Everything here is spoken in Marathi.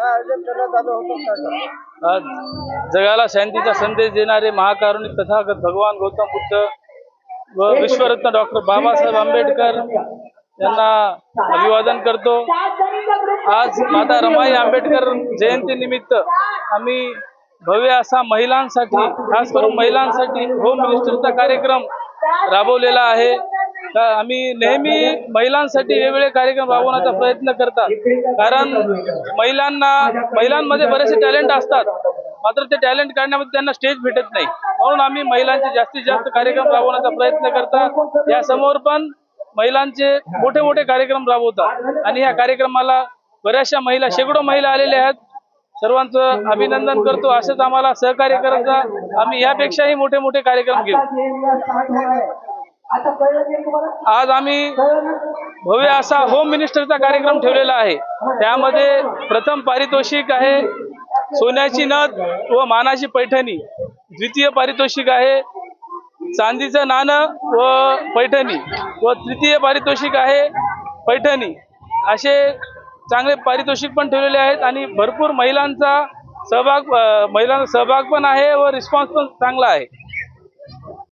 काय आयोजन करण्यात आलं होतं काय का? आज जगाला शांतीचा संदेश देणारे महाकारुणिक तथागत भगवान गौतम बुद्ध व विश्वरत्न डॉक्टर बाबासाहेब आंबेडकर यांना अभिवादन करतो. आज माता रमाई आंबेडकर जयंती निमित्त आम्ही भव्य असा महिलांसाठी खास करून महिलांसाठी होम मिनिस्टरचा कार्यक्रम राबवलेला आहे. आम्ही नेहमी महिलांसाठी वेगवेगळे कार्यक्रम राबवण्याचा प्रयत्न करतात. कारण महिलांना महिलांमध्ये बरेचसे टॅलेंट असतात. मात्र ते टॅलेंट काढण्यामध्ये त्यांना स्टेज भेटत नाही. म्हणून आम्ही महिलांचे जास्तीत जास्त कार्यक्रम राबवण्याचा प्रयत्न करतात. या समोर पण महिलांचे मोठे मोठे कार्यक्रम राबवतात. आणि या कार्यक्रमाला बऱ्याचशा महिला शेकडो महिला आलेल्या आहेत. सर्वांचं अभिनंदन करतो. असंच आम्हाला सहकार्य करत आम्ही यापेक्षाही मोठे मोठे कार्यक्रम घेऊ. आज आम्ही भव्य असा होम मिनिस्टरचा कार्यक्रम ठेवलेला आहे. त्यामध्ये प्रथम पारितोषिक आहे सोन्याची नथ व मानाची पैठणी. द्वितीय पारितोषिक आहे चांदीचं नाणं व पैठणी. व तृतीय पारितोषिक आहे पैठणी. असे चांगले पारितोषिक पण ठेवलेले आहेत आणि भरपूर महिलांचा सहभाग महिलांचा सहभाग पण आहे व रिस्पॉन्स पण चांगला आहे.